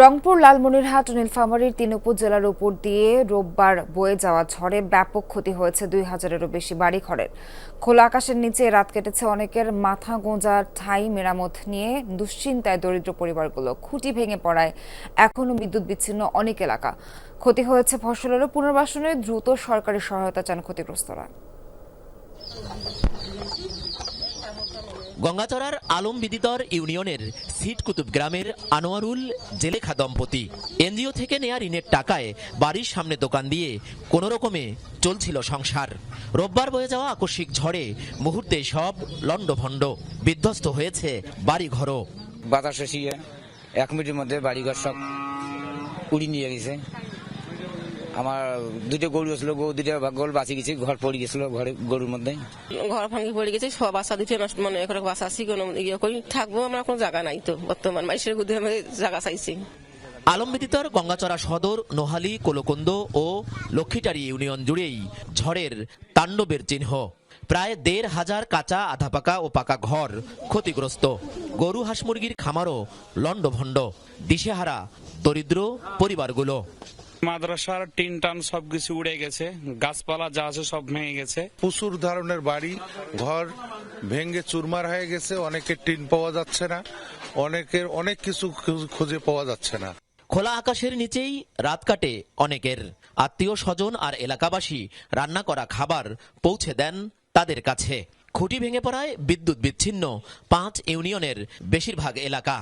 রংপুর, লালমনিরহাট, নীলফামারীর তিন উপজেলার উপর দিয়ে রোববার বয়ে যাওয়া ঝড়ে ব্যাপক ক্ষতি হয়েছে দুই হাজারেরও বেশি বাড়িঘরের। খোলা আকাশের নিচে রাত কেটেছে অনেকের মাথা গোঁজার ঠাই মেরামত নিয়ে দুশ্চিন্তায় দরিদ্র পরিবারগুলো খুঁটি ভেঙে পড়ায় এখনও বিদ্যুৎ বিচ্ছিন্ন অনেক এলাকা। ক্ষতি হয়েছে ফসলেরও পুনর্বাসনে, দ্রুত সরকারি সহায়তা চান ক্ষতিগ্রস্তরা। গঙ্গাচড়ার আলম বিদিতর ইউনিয়নের সিটকুতুব গ্রামের আনোয়ারুল জেলেখা দম্পতি। এনজিও থেকে নেয়া ঋণের টাকায় বাড়ির সামনে দোকান দিয়ে কোনো রকমে চলছিল সংসার। রোববার বয়ে যাওয়া আকস্মিক ঝড়ে মুহূর্তে সব লণ্ডভণ্ড। বিধ্বস্ত হয়েছে বাড়িঘরও। বাতাস এসিয়ে এক মিনিটের মধ্যে বাড়িঘর সব উড়ি নিয়ে গেছে। আমার দুটো গরু ছিল গরু দুটো গোল বাঁচি গেছে ঘর পড়ে গেছিল ঘরে গরুর মধ্যে। ঘর ভাঙি পড়ে গেছে সব বাসা দুটো নষ্ট মনে করে বাসা আছি কোনো ইয়ে করি। থাকব আমরা কোনো জায়গা নাই তো বর্তমান। মানুষের বুদ্ধি আমি জায়গা চাইছি। আলম বিদিতর গঙ্গাচড়া সদর নোহালি কোলকন্দ ও লক্ষ্মীটারি ইউনিয়ন জুড়েই ঝড়ের তাণ্ডবের চিহ্ন। প্রায় দেড় হাজার কাঁচা আধা পাকা ও পাকা ঘর ক্ষতিগ্রস্ত। গরু হাঁস মুরগির খামারও লণ্ডভণ্ড। দিশেহারা দরিদ্র পরিবারগুলো। মাদ্রাসার টিন টান সবকিছু উড়ে গেছে গাছপালা যা আছে সব ভেঙে গেছে। প্রচুর ধরনের বাড়ি ঘর ভেঙে চুরমার হয়ে গেছে অনেকের টিন পাওয়া যাচ্ছে না অনেকের অনেক কিছু খুঁজে পাওয়া যাচ্ছে না। খোলা আকাশের নিচেই রাত কাটে অনেকের। আত্মীয় স্বজন আর এলাকাবাসী রান্না করা খাবার পৌঁছে দেন তাদের কাছে। খুঁটি ভেঙে পড়ায় বিদ্যুৎ বিচ্ছিন্ন পাঁচ ইউনিয়নের বেশিরভাগ এলাকা।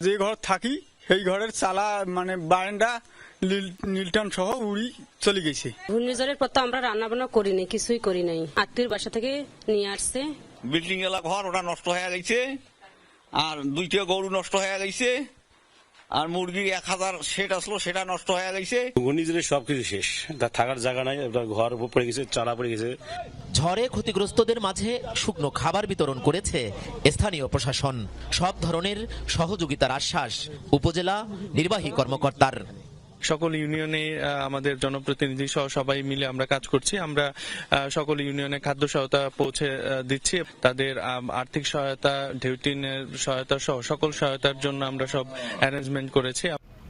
যে ঘর থাকি সেই ঘরের চালা মানে বারান্দা নীলটন সহ উড়ি চলে গেছে। ঘূর্ণিঝড়ের পর তো আমরা রান্না বান্না করিনি কিছুই করি নাই আত্মীয় বাসা থেকে নিয়ে আসছে। বিল্ডিং এলা ঘর ওটা নষ্ট হয়ে গেছে। আর দুইটা গরু নষ্ট হয়ে গেছে। আর মুরগি এক হাজার সেট আসলো সেটা নষ্ট হয়ে গেছে। ঘূর্ণিঝড়ে সবকিছু শেষ। তার থাকার জায়গা নাই ঘর পড়ে গেছে চালা পড়ে গেছে। ঝড়ে ক্ষতিগ্রস্তদের মাঝে শুকনো খাবার বিতরণ করেছে স্থানীয় প্রশাসন। সব ধরনের সহযোগিতার আশ্বাস উপজেলা নির্বাহী কর্মকর্তার। সকল ইউনিয়নে আমাদের জনপ্রতিনিধি সহ সবাই মিলে আমরা কাজ করছি। আমরা সকল ইউনিয়নে খাদ্য সহায়তা পৌঁছে দিচ্ছি। তাদের আর্থিক সহায়তা ঢেউটিনের সহায়তা সহ সকল সহায়তার জন্য আমরা সব অ্যারেঞ্জমেন্ট করেছি।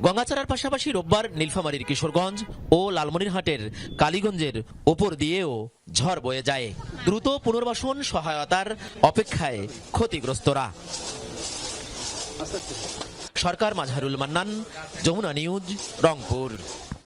গঙ্গাচারার পাশাপাশি রোববার নীলফামারীর কিশোরগঞ্জ ও লালমনিরহাটের কালীগঞ্জের ওপর দিয়েও ঝড় বয়ে যায়। দ্রুত পুনর্বাসন সহায়তার অপেক্ষায় ক্ষতিগ্রস্তরা। সরকার মাঝহারুল মান্নান যমুনা নিউজ রংপুর।